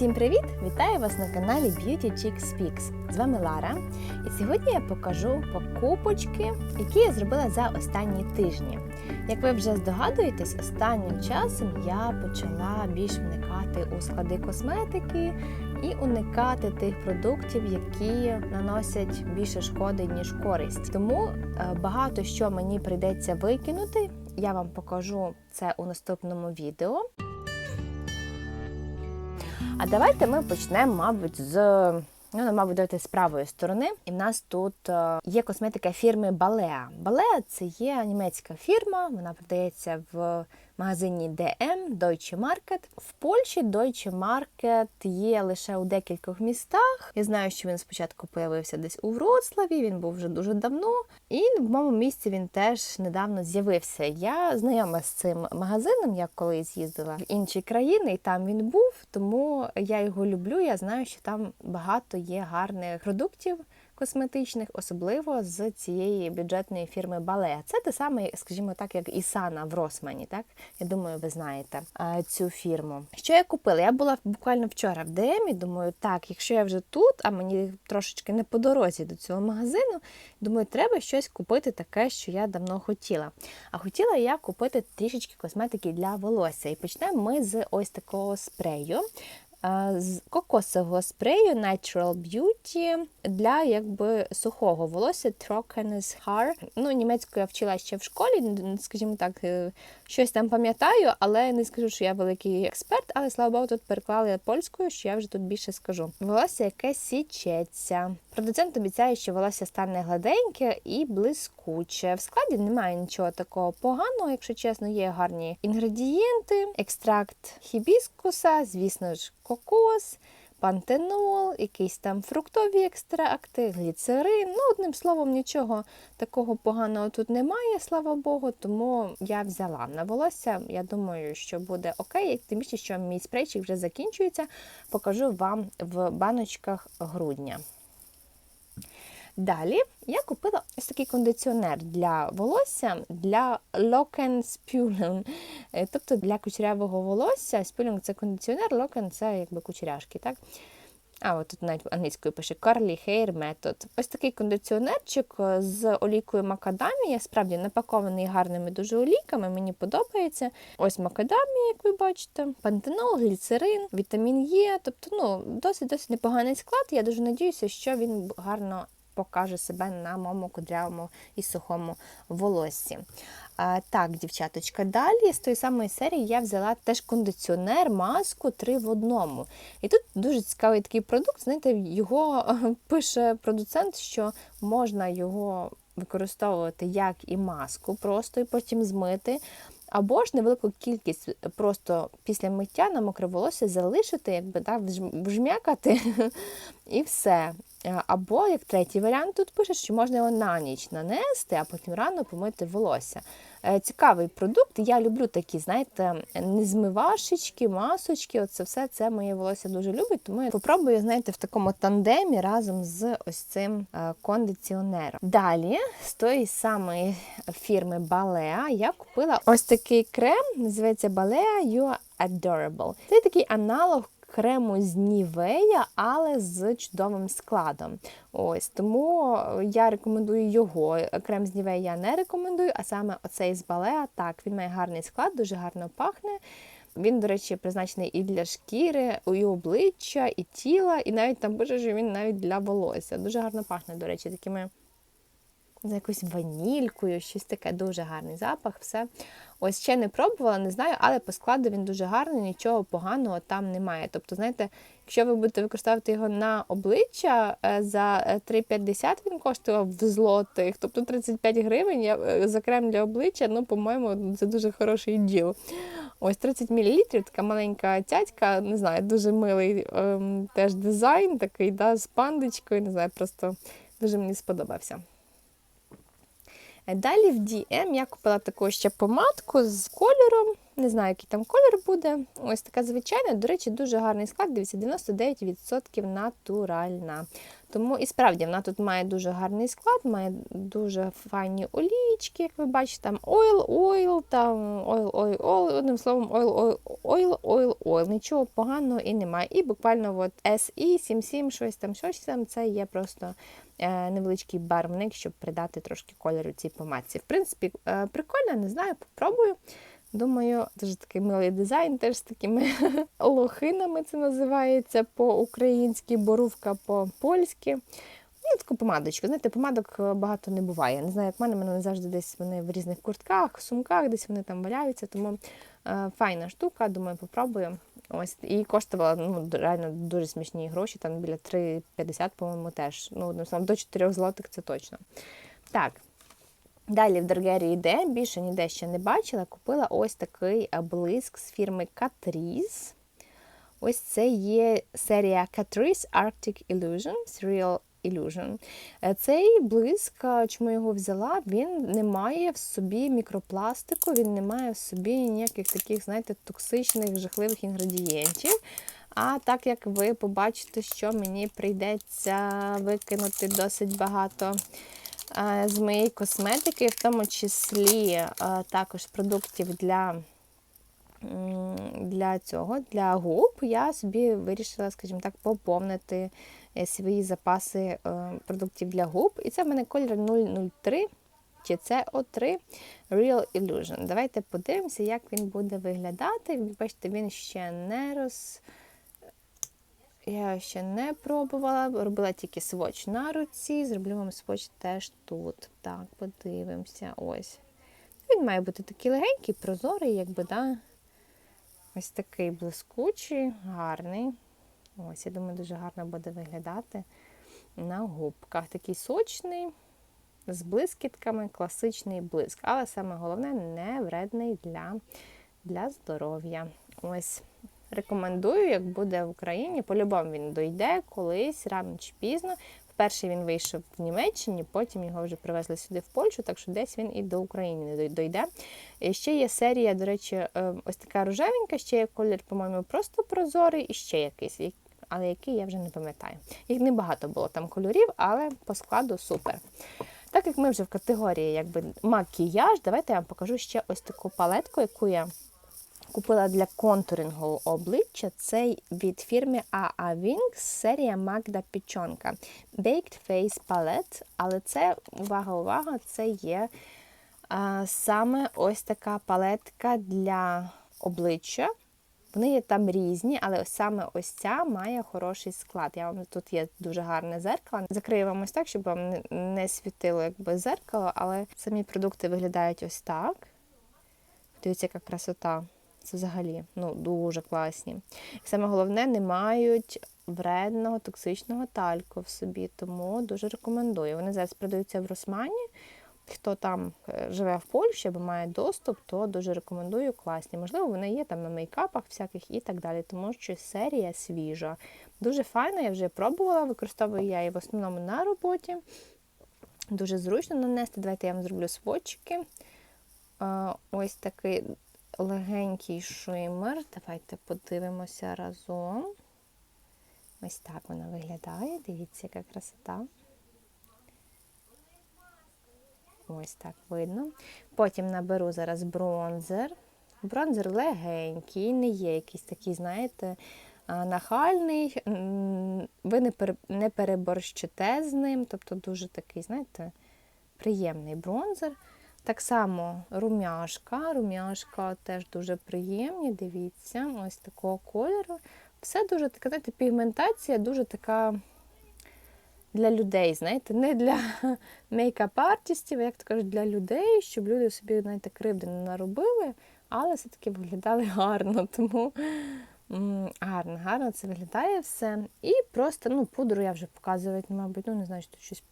Всім привіт! Вітаю вас на каналі Beauty Chick Speaks. З вами Лара. І сьогодні я покажу покупочки, які я зробила за останні тижні. Як ви вже здогадуєтесь, останнім часом я почала більш вникати у склади косметики і уникати тих продуктів, які наносять більше шкоди, ніж користь. Тому е, багато що мені прийдеться викинути. Я вам покажу це у наступному відео. А давайте ми почнемо, мабуть, з ну, мабуть, давайте з правої сторони. І в нас тут е, є косметика фірми Balea. Balea – це є німецька фірма, вона продається в магазині DM Deutsche Market. В Польщі Deutsche Market є лише у декількох містах. Я знаю, що він спочатку появився десь у Вроцлаві, він був вже дуже давно. І в моєму місці він теж недавно з'явився. Я знайома з цим магазином, я колись їздила в інші країни, і там він був, тому я його люблю. Я знаю, що там багато є гарних продуктів. Косметичних, особливо з цієї бюджетної фірми Бале. Це те саме, скажімо так, як Ісана в Росмані. Так я думаю, ви знаєте цю фірму. Що я купила? Я була буквально вчора в ДМ і думаю, так, якщо я вже тут, а мені трошечки не по дорозі до цього магазину, думаю, треба щось купити таке, що я давно хотіла. А хотіла я купити трішечки косметики для волосся. І почнемо ми з ось такого спрею з кокосового спрею Natural Beauty для якби сухого волосся Trockenes Hair. Ну, німецьку я вчила ще в школі, скажімо так, е, щось там пам'ятаю, але не скажу, що я великий експерт, але слава Богу, тут переклали польською, що я вже тут більше скажу. Волосся яке січеться. Продуцент обіцяє, що волосся стане гладеньке і блискуче. В складі немає нічого такого поганого, якщо чесно, є гарні інгредієнти, екстракт хібіскуса, звісно ж, кокос. Пантенол, якісь там фруктові екстракти, гліцерин. Ну, одним словом, нічого такого поганого тут немає, слава Богу, тому я взяла на волосся. Я думаю, що буде окей, тим більше, що мій спрейчик вже закінчується, покажу вам в баночках грудня. Далі я купила ось такий кондиціонер для волосся для Locken Spulung, тобто для кучерявого волосся. Спюлінг це кондиціонер, Locken це якби кучеряшки. так? А, от тут навіть англійською пише Curly Hair Method. Ось такий кондиціонерчик з олійкою макадамія, справді напакований гарними дуже олійками, мені подобається. Ось макадамія, як ви бачите, пантенол, гліцерин, вітамін Е. Тобто, ну, досить-досить непоганий склад. Я дуже надіюся, що він гарно покаже себе на моєму кудрявому і сухому волоссі. Так, дівчаточка, далі з тої самої серії я взяла теж кондиціонер, маску 3 в одному. І тут дуже цікавий такий продукт. Знаєте, його пише продуцент, що можна його використовувати як і маску, просто і потім змити. Або ж невелику кількість просто після миття на мокре волосся залишити, якби так, вжмякати і все. Е, або, як третій варіант, тут пише, що можна його на ніч нанести, а потім рано помити волосся. Е, цікавий продукт. Я люблю такі, знаєте, незмивашечки, масочки. Оце все це моє волосся дуже любить, тому я попробую, знаєте, в такому тандемі разом з ось цим е, кондиціонером. Далі, з тої самої фірми Balea, я купила ось такий крем, називається Balea You Adorable. Це такий аналог крему з Нівея, але з чудовим складом. Ось Тому я рекомендую його. Крем з Нівея я не рекомендую, а саме оцей з Балеа. Так, він має гарний склад, дуже гарно пахне. Він, до речі, призначений і для шкіри, і обличчя, і тіла, і навіть там пише, що він навіть для волосся. Дуже гарно пахне, до речі, такими за якоюсь ванількою, щось таке дуже гарний запах. все. Ось ще не пробувала, не знаю, але по складу він дуже гарний, нічого поганого там немає. Тобто, знаєте, якщо ви будете використовувати його на обличчя е, за 3,50 е, він коштував в злотих, тобто 35 гривень е, за крем для обличчя, ну, по-моєму, це дуже хороший діл. Ось 30 мл, така маленька тятька, не знаю, дуже милий ем, теж дизайн, такий да, з пандочкою, не знаю, просто дуже мені сподобався. Далі в DM я купила таку ще помадку з кольором. Не знаю, який там колір буде. Ось така звичайна. До речі, дуже гарний склад. Дивіться, 99% натуральна. Тому і справді вона тут має дуже гарний склад, має дуже файні олійки, як ви бачите, там ойл, ойл, там ойл, ойл, ойл, одним словом, ойл, ойл, ойл, ойл, ойл. Нічого поганого і немає. І буквально от SE 77, щось там, щось там, це є просто е, невеличкий барвник, щоб придати трошки кольору цій помадці. В принципі, е, прикольно, не знаю, попробую. Думаю, дуже такий милий дизайн, теж з такими лохинами це називається по-українськи, борувка по-польськи. Ну, таку помадочку. Знаєте, помадок е, багато не буває. Не знаю, як в мене, мене завжди десь вони в різних куртках, сумках, десь вони там валяються. Тому е, файна штука, думаю, попробую. Ось і коштувала ну, реально дуже смішні гроші, там біля 3,50, по-моєму, теж. Ну, одним словом, до 4 злотих це точно. Так. Далі в Доргері йде, більше ніде ще не бачила. Купила ось такий блиск з фірми Catrice. Ось це є серія Catrice Arctic Illusion. Е, Цей блиск, чому я його взяла, він не має в собі мікропластику, він не має в собі ніяких таких, знаєте, токсичних, жахливих інгредієнтів. А так як ви побачите, що мені прийдеться викинути досить багато з моєї косметики, в тому числі також продуктів для для цього, для губ, я собі вирішила, скажімо так, поповнити е, свої запаси е, продуктів для губ. І це в мене колір 003 чи CO3 Real Illusion. Давайте подивимося, як він буде виглядати. Бачите, він ще не роз. Я ще не пробувала, робила тільки своч на руці, зроблю вам своч теж тут. Так, подивимося. Ось. Він має бути такий легенький, прозорий, якби, да. Ось такий блискучий, гарний. Ось, я думаю, дуже гарно буде виглядати на губках. Такий сочний, з блискітками, класичний блиск. Але саме головне, не вредний для, для здоров'я. Ось. Рекомендую, як буде в Україні. По-любому він дойде колись, рано чи пізно. Вперше він вийшов в Німеччині, потім його вже привезли сюди в Польщу, так що десь він і до України дойде. І ще є серія, до речі, е, ось така рожевенька, ще є колір, по-моєму, просто прозорий, і ще якийсь, але який я вже не пам'ятаю. Їх небагато було там кольорів, але по складу супер. Так як ми вже в категорії якби макіяж, давайте я вам покажу ще ось таку палетку, яку я Купила для контурингу обличчя цей від фірми AA Wings серія Magda Пічонка. Baked Face Palette, але це, увага, увага, це є а, саме ось така палетка для обличчя. Вони є там різні, але саме ось ця має хороший склад. Я вам Тут є дуже гарне зеркало. Закрию вам ось так, щоб вам не світило якби зеркало, але самі продукти виглядають ось так. Дивіться, яка красота. Це взагалі ну, дуже класні. І саме головне, не мають вредного, токсичного тальку в собі, тому дуже рекомендую. Вони зараз продаються в Росмані. Хто там е, живе в Польщі або має доступ, то дуже рекомендую класні. Можливо, вони є там на мейкапах всяких і так далі, тому що серія свіжа. Дуже файна, я вже пробувала, використовую я її в основному на роботі. Дуже зручно нанести. Давайте я вам зроблю сводчики. Ось такий легенький шимер. Давайте подивимося разом. Ось так вона виглядає. Дивіться, яка красота. Ось так видно. Потім наберу зараз бронзер. Бронзер легенький, не є якийсь такий, знаєте, нахальний, ви не переборщите з ним, тобто дуже такий, знаєте, приємний бронзер. Так само румяшка. Румяшка теж дуже приємні, дивіться, ось такого кольору. Все дуже така, знаєте, пігментація дуже така для людей, знаєте, не для мейкап-артистів, як то кажуть, для людей, щоб люди собі, знаєте, кривди не наробили, але все-таки виглядали гарно. Тому гарно, гарно це виглядає все. І просто ну, пудру я вже показувати, мабуть, ну не знаю, що щось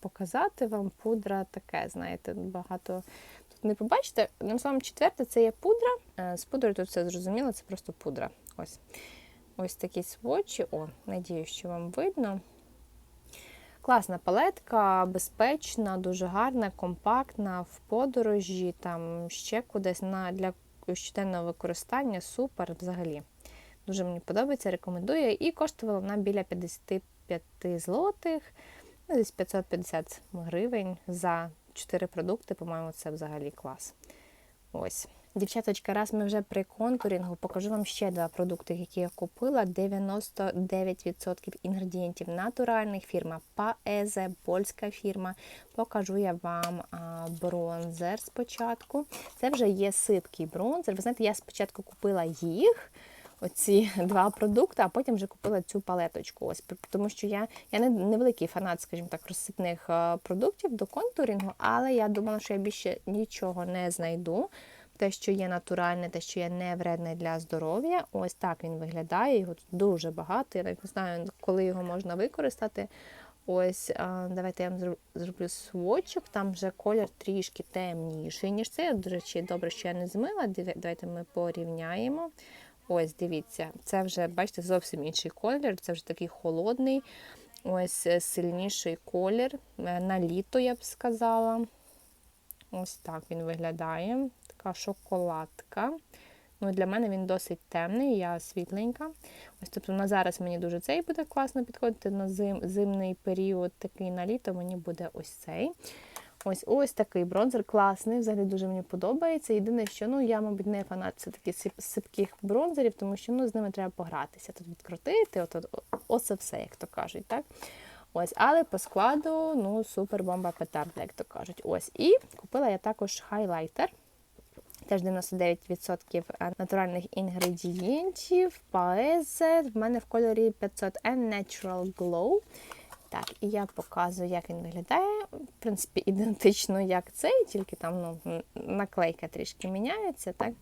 показати вам. Пудра таке, знаєте, багато тут не побачите. Одним словом, четверте це є пудра. Е, з пудрою тут все зрозуміло, це просто пудра. Ось ось такі свочі. О, надію, що вам видно. Класна палетка, безпечна, дуже гарна, компактна, в подорожі, там ще кудись на для щоденного використання, супер взагалі. Дуже мені подобається, рекомендую. І коштувала вона біля 55 злотих, ну, десь 550 гривень за 4 продукти, по-моєму, це взагалі клас. Ось. Дівчаточка, раз ми вже при контурінгу, покажу вам ще два продукти, які я купила. 99% інгредієнтів натуральних фірма Paeze, польська фірма. Покажу я вам бронзер спочатку. Це вже є сипкий бронзер. Ви знаєте, я спочатку купила їх. Оці два продукти, а потім вже купила цю палеточку. Ось тому, що я я не невеликий фанат, скажімо так, розсипних продуктів до контурінгу, але я думала, що я більше нічого не знайду те, що є натуральне, те, що є не вредне для здоров'я. Ось так він виглядає. Його тут дуже багато. Я не знаю, коли його можна використати. Ось, давайте я вам зроблю сводчик, там вже колір трішки темніший, ніж це. До речі, добре, що я не змила. Давайте ми порівняємо. Ось, дивіться, це вже, бачите, зовсім інший колір, це вже такий холодний, ось е, сильніший колір. Е, на літо, я б сказала. Ось так він виглядає така шоколадка. Ну, Для мене він досить темний, я світленька. Ось тобто на зараз мені дуже цей буде класно підходити. На зим, зимний період, такий на літо мені буде ось цей. Ось ось такий бронзер, класний, взагалі дуже мені подобається. Єдине, що ну, я, мабуть, не фанат все таки сипких бронзерів, тому що ну, з ними треба погратися, тут відкрутити, от, оце все, як то кажуть. так? Ось, Але по складу ну, супер бомба петарда, як то кажуть. Ось. І купила я також хайлайтер теж 99% натуральних інгредієнтів. Paese. В мене в кольорі 500N Natural Glow. Так, і я показую, як він виглядає. В принципі, ідентично, як цей, тільки там ну, наклейка трішки міняється. так.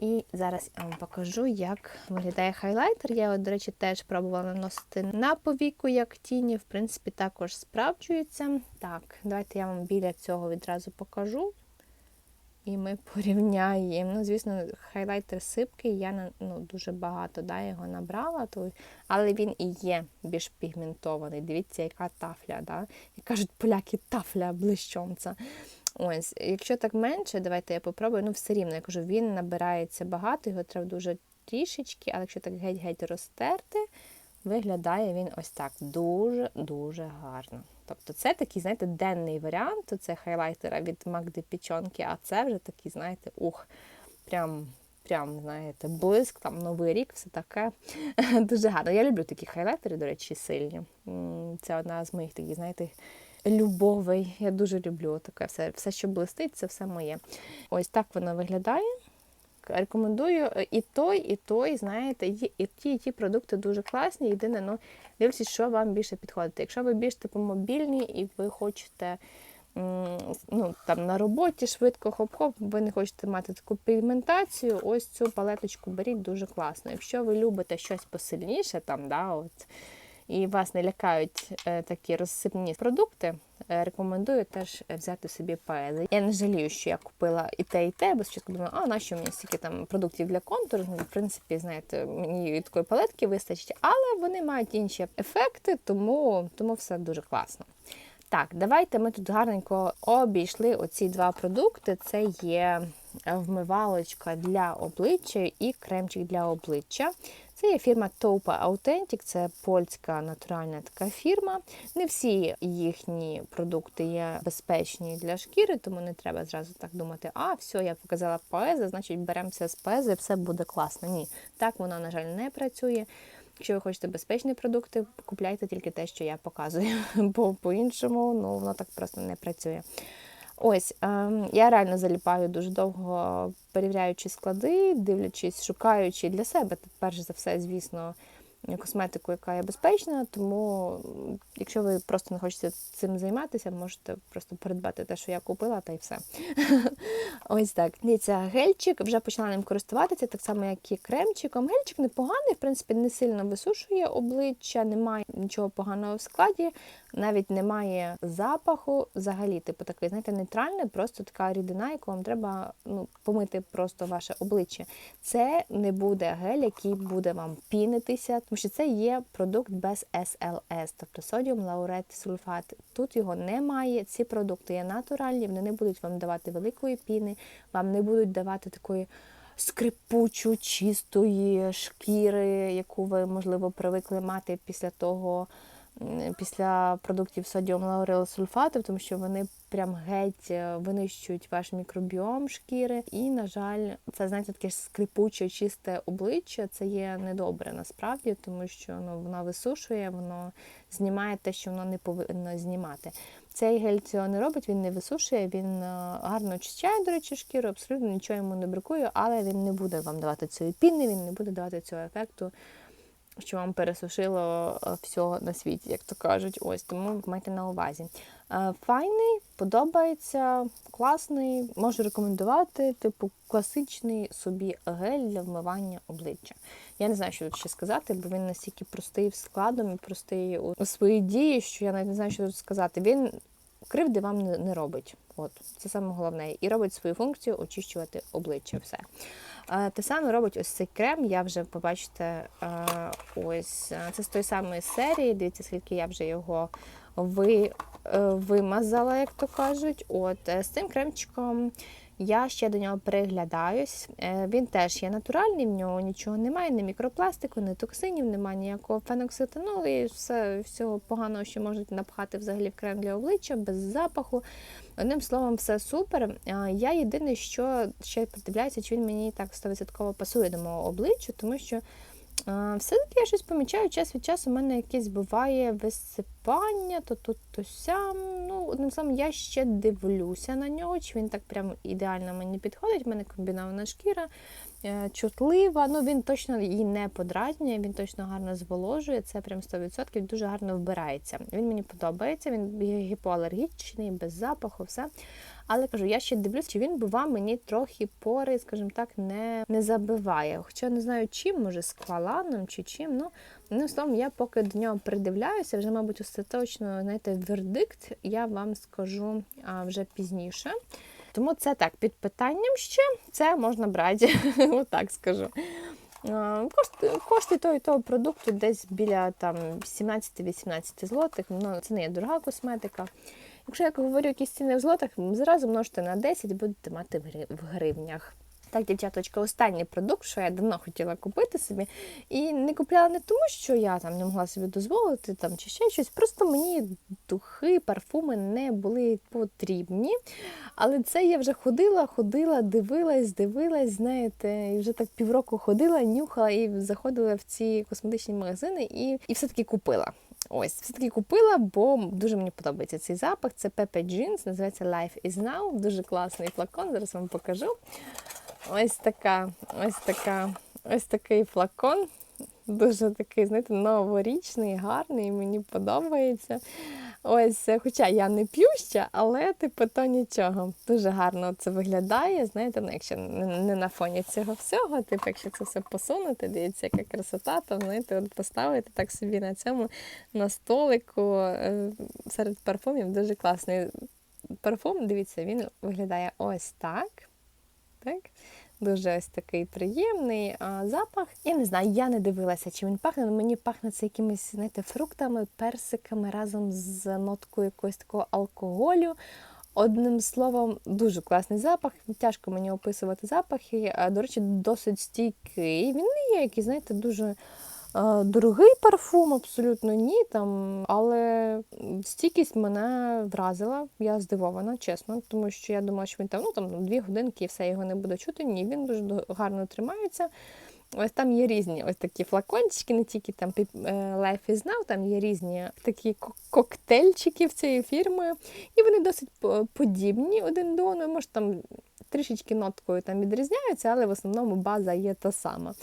І зараз я вам покажу, як виглядає хайлайтер. Я, до речі, теж пробувала наносити на повіку, як тіні, в принципі, також справджується. Так, давайте я вам біля цього відразу покажу. І ми порівняємо. Ну, звісно, хайлайтер сипкий, я ну, дуже багато да, його набрала, то, але він і є більш пігментований. Дивіться, яка тафля. Да? Як кажуть, поляки тафля блищомця. Ось, Якщо так менше, давайте я попробую. Ну, все рівно, я кажу, він набирається багато, його треба дуже трішечки, але якщо так геть-геть розтерти, виглядає він ось так дуже-дуже гарно. Тобто це такий, знаєте, денний варіант це хайлайтера від Магди Пічонки, а це вже такий, знаєте, ух, прям, прям, знаєте, блиск, там Новий рік, все таке. Дуже гарно. Я люблю такі хайлайтери, до речі, сильні. Це одна з моїх таких, знаєте, любовей. Я дуже люблю таке все, все, що блистить, це все моє. Ось так воно виглядає. Рекомендую е, і той, і той, знаєте, і, і ті, і ті продукти дуже класні. Єдине, ну, дивлюся, що вам більше підходить. Якщо ви більш типу мобільні і ви хочете ну, там, на роботі швидко хоп-хоп, ви не хочете мати таку пігментацію, ось цю палеточку беріть дуже класно. Якщо ви любите щось посильніше, там, да, от, і вас не лякають е, такі розсипні продукти, е, рекомендую теж взяти собі паези. Я не жалію, що я купила і те, і те, бо спочатку думала, а нащо мені стільки там продуктів для контуру. В принципі, знаєте, мені такої палетки вистачить, але вони мають інші ефекти, тому, тому все дуже класно. Так, давайте ми тут гарненько обійшли оці два продукти. Це є вмивалочка для обличчя і кремчик для обличчя. Це є фірма Taupa Authentic, це польська натуральна така фірма. Не всі їхні продукти є безпечні для шкіри, тому не треба зразу так думати, а все, я показала поеза, значить беремо все з поези, все буде класно. Ні, так вона, на жаль, не працює. Якщо ви хочете безпечні продукти, купляйте тільки те, що я показую, бо по-іншому ну, воно так просто не працює. Ось, ем, я реально заліпаю дуже довго, перевіряючи склади, дивлячись, шукаючи для себе, перш за все, звісно, косметику, яка є безпечна, тому якщо ви просто не хочете цим займатися, можете просто придбати те, що я купила, та й все. Ось так. Дивіться, гельчик, вже почала ним користуватися, так само, як і кремчиком. Гельчик непоганий, в принципі, не сильно висушує обличчя, немає нічого поганого в складі, навіть немає запаху. Взагалі, типу такий, знаєте, нейтральний, просто така рідина, яку вам треба ну, помити просто ваше обличчя. Це не буде гель, який буде вам пінитися тому що це є продукт без SLS, тобто содіум лаурет сульфат. Тут його немає. Ці продукти є натуральні, вони не будуть вам давати великої піни, вам не будуть давати такої скрипучу, чистої шкіри, яку ви, можливо, привикли мати після того, після продуктів содіум лаурил сульфату, тому що вони прям геть е, винищують ваш мікробіом шкіри. І, на жаль, це знаєте, таке скрипуче, чисте обличчя. Це є недобре насправді, тому що ну, воно висушує, воно знімає те, що воно не повинно знімати. Цей гель цього не робить, він не висушує, він е, гарно очищає, до речі, шкіру, абсолютно нічого йому не бракує, але він не буде вам давати цієї піни, він не буде давати цього ефекту, що вам пересушило е, всього на світі, як то кажуть. Ось тому майте на увазі. Е, Файний, подобається, класний, можу рекомендувати, типу класичний собі гель для вмивання обличчя. Я не знаю, що тут ще сказати, бо він настільки простий складом і простий у своїй дії, що я навіть не знаю, що тут сказати. Він кривди вам не робить. От це саме головне. І робить свою функцію очищувати обличчя. Все. Те саме робить ось цей крем. Я вже побачите, ось це з тої самої серії. Дивіться, скільки я вже його ви, е, вимазала, як то кажуть. От е, з цим кремчиком. Я ще до нього приглядаюсь. Е, Він теж є натуральний, в нього нічого немає, ні мікропластику, ні токсинів, немає ніякого феноксетинолу і все, всього поганого, що можуть напхати взагалі в крем для обличчя, без запаху. Одним словом, все супер. А, Я єдине, що ще придивляюся, чи він мені так 100% пасує до мого обличчя, тому що все-таки я щось помічаю, час від часу у мене якесь буває висипання, то тут, то сям. Ну, одним словом, я ще дивлюся на нього, чи він так прям ідеально мені підходить. У мене комбінована шкіра, чутлива. Ну, він точно її не подразнює, він точно гарно зволожує, це прям 100%, дуже гарно вбирається. Він мені подобається, він гіпоалергічний, без запаху, все. Але кажу, я ще дивлюсь, чи він бува мені трохи пори, скажімо так, не, не забиває. Хоча не знаю чим, може з кваланом чи чим. Ну, одним словом, я поки до нього придивляюся, вже, мабуть, остаточно, знаєте, вердикт я вам скажу а, вже пізніше. Тому це так, під питанням ще це можна брати, отак скажу. Кошти, кошти того і того продукту десь біля там 17-18 злотих. Ну, це не є дорога косметика. Якщо я говорю якісь ціни в злотах, зразу множте на 10, будете мати в гривнях. Так, дівчаточка, останній продукт, що я давно хотіла купити собі, і не купляла не тому, що я там не могла собі дозволити там, чи ще щось. Просто мені духи, парфуми не були потрібні. Але це я вже ходила, ходила, дивилась, дивилась, знаєте, і вже так півроку ходила, нюхала і заходила в ці косметичні магазини і, і все-таки купила. Ось, все-таки купила, бо дуже мені подобається цей запах. Це Pepe Jeans, називається Life is Now. Дуже класний флакон, зараз вам покажу. Ось така, ось така, ось такий флакон. Дуже такий, знаєте, новорічний, гарний, мені подобається. Ось, хоча я не п'ю ще, але типу то нічого. Дуже гарно це виглядає. Знаєте, ну, якщо не, на фоні цього всього, типу, якщо це все посунути, дивіться, яка красота, то знаєте, от поставити так собі на цьому на столику е, серед парфумів дуже класний парфум. Дивіться, він виглядає ось так. Так? Дуже ось такий приємний а, запах. Я не знаю, я не дивилася, чи він пахне, але мені пахне це якимись знаєте, фруктами, персиками разом з ноткою якогось такого алкоголю. Одним словом, дуже класний запах. Тяжко мені описувати запахи. До речі, досить стійкий. Він не є який, знаєте, дуже дорогий парфум, абсолютно ні. Там, але стійкість мене вразила. Я здивована, чесно, тому що я думала, що він там ну там дві годинки і все його не буде чути. Ні, він дуже гарно тримається. Ось там є різні ось такі флакончики, не тільки там е, Life is Now, там є різні такі ко- коктейльчики цієї фірми. І вони досить подібні один до одного. Може, там трішечки ноткою там відрізняються, але в основному база є та сама.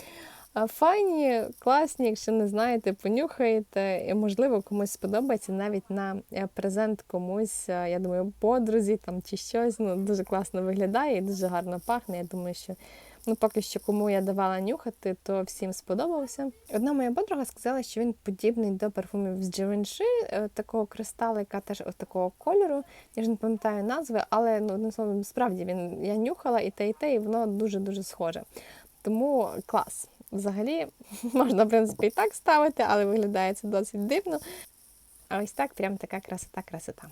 Файні, класні, якщо не знаєте, понюхаєте, і можливо комусь сподобається навіть на е, презент комусь, е, я думаю, подрузі там чи щось. Ну дуже класно виглядає і дуже гарно пахне. Я думаю, що ну поки що кому я давала нюхати, то всім сподобався. Одна моя подруга сказала, що він подібний до парфумів з Givenchy, е, такого кристалика, теж ось такого кольору. Я ж не пам'ятаю назви, але ну одним словом, справді він я нюхала і те, і те, і воно дуже дуже схоже. Тому клас. Взагалі можна, в принципі, і так ставити, але виглядає це досить дивно. А ось так прям така красота-красота.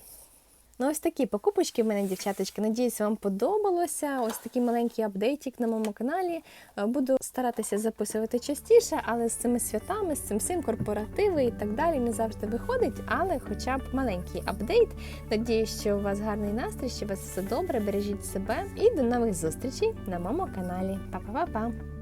Ну, ось такі покупочки в мене, дівчаточки. Надіюсь, вам подобалося. Ось такий маленький апдейтик на моєму каналі. Е, Буду старатися записувати частіше, але з цими святами, з цим всім корпоративи і так далі не завжди виходить, але хоча б маленький апдейт. Надіюсь, що у вас гарний настрій, що у вас все добре, бережіть себе і до нових зустрічей на моєму каналі. Па-па-па-па!